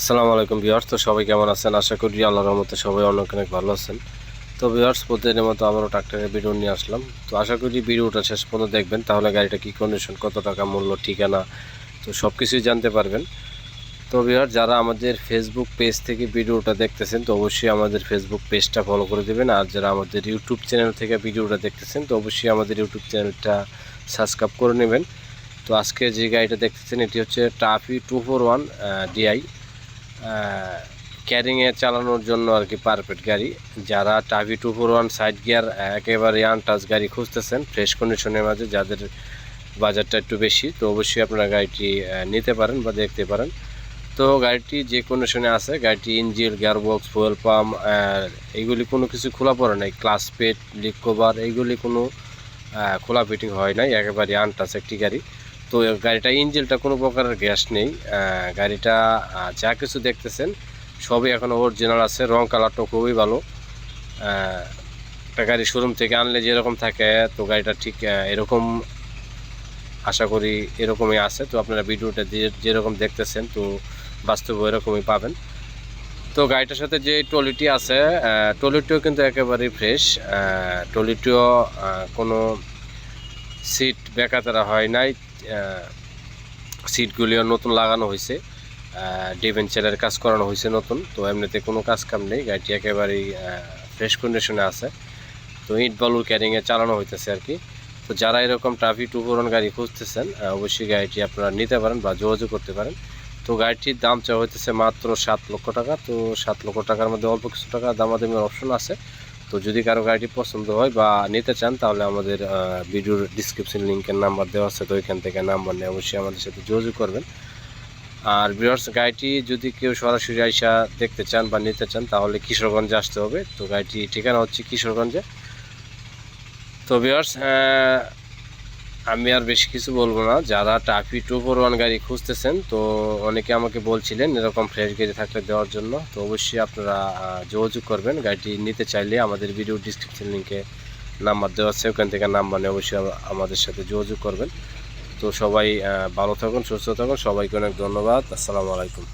আসসালামু আলাইকুম বিহার্স তো সবাই কেমন আছেন? আশা করি আল্লাহর রহমতে সবাই অনেক অনেক ভালো আছেন। তো বিহার্স প্রতিদিনের মতো আমারও ট্রাক্টরের ভিডিও নিয়ে আসলাম। তো আশা করি ভিডিওটা শেষ পর্যন্ত দেখবেন, তাহলে গাড়িটা কী কন্ডিশন কত টাকা মূল্য, ঠিকানা, তো সব কিছুই জানতে পারবেন। তো বিহার যারা আমাদের ফেসবুক পেজ থেকে ভিডিওটা দেখতেছেন, তো অবশ্যই আমাদের ফেসবুক পেজটা ফলো করে দেবেন। আর যারা আমাদের ইউটিউব চ্যানেল থেকে ভিডিওটা দেখতেছেন, তো অবশ্যই আমাদের ইউটিউব চ্যানেলটা সাবস্ক্রাইব করে নেবেন। তো আজকে যে গাড়িটা দেখতেছেন, এটি হচ্ছে TAFE two four one DI ক্যারিংয়ে চালানোর জন্য আর কি পারফেক্ট গাড়ি। যারা TAFE two four one side gear, একেবারে আনটাচ গাড়ি খুঁজতেছেন, ফ্রেশ কন্ডিশনের মাঝে, যাদের বাজারটা একটু বেশি, তো অবশ্যই আপনারা গাড়িটি নিতে পারেন বা দেখতে পারেন। তো গাড়িটি যে কন্ডিশনে আছে, গাড়িটি ইঞ্জিন গিয়ারবক্স ফুয়েল পাম্প এইগুলি কোনো কিছু খোলা পড়ে নাই। ক্লাস পেট লিক কভার এইগুলি কোনো খোলা ফিটিং হয় নাই, একেবারে আনটাচ একটি গাড়ি। তো গাড়িটা ইঞ্জিনটা কোনো প্রকারের গ্যাস নেই গাড়িটা যা কিছু দেখতেছেন সবই এখন অরিজিনাল আছে, রং কালারটা খুবই ভালো। একটা গাড়ি শোরুম থেকে আনলে যেরকম থাকে, তো গাড়িটা ঠিক এরকম আশা করি এরকমই আছে। তো আপনারা ভিডিওটা যেরকম দেখতেছেন, তো বাস্তবে এরকমই পাবেন। তো গাড়িটার সাথে যে টলিটি আছে টলিটিও কিন্তু একেবারেই ফ্রেশ টলিটিও কোনো সিট বেকাতারা হয় নাই। সিটগুলিও নতুন লাগানো হয়েছে। ডিভেঞ্চারের কাজ করানো হয়েছে নতুন, তো এমনিতে কোনো কাজ কাম নেই, গাড়িটি একেবারেই ফ্রেশ কন্ডিশনে আছে। তো ইট বালুর ক্যারিংয়ে চালানো হইতেছে আর কি। তো যারা এরকম ট্রাফিক টু গাড়ি খুঁজতেছেন অবশ্যই গাড়িটি আপনারা নিতে পারেন বা যোগাযোগ করতে পারেন। তো গাড়িটির দাম চাওয়া হইতেছে মাত্র সাত লক্ষ টাকা, তো সাত লক্ষ টাকার মধ্যে অল্প কিছু টাকা দামাদামির অপশন আছে। তো যদি কারও গাড়িটি পছন্দ হয় বা নিতে চান, তাহলে আমাদের ভিডিওর ডিসক্রিপশন লিঙ্কের নাম্বার দেওয়া আছে, তো ওইখান থেকে নাম্বার নিয়ে অবশ্যই আমাদের সাথে যোগাযোগ করবেন। আর বিয়ার্স গাড়িটি যদি কেউ সরাসরি আইসা দেখতে চান বা নিতে চান, তাহলে কিশোরগঞ্জে আসতে হবে। তো গাড়িটি ঠিকানা হচ্ছে কিশোরগঞ্জে। তো বিয়ার্স আমি আর বেশি কিছু বলব না। যারা টাফি টু ফোর ওয়ান গাড়ি খুঁজতেছেন, তো অনেকে আমাকে বলছিলেন এরকম ফ্রেশ গাড়ি থাকলে দেওয়ার জন্য। তো অবশ্যই আপনারা যোগাযোগ করবেন। গাড়িটি নিতে চাইলে আমাদের ভিডিও ডিসক্রিপশন লিঙ্কে নাম্বার দেওয়া আছে, ওখান থেকে নাম্বার নিয়ে অবশ্যই আমাদের সাথে যোগাযোগ করবেন। তো সবাই ভালো থাকুন, সুস্থ থাকুন। সবাইকে অনেক ধন্যবাদ। আসসালামু আলাইকুম।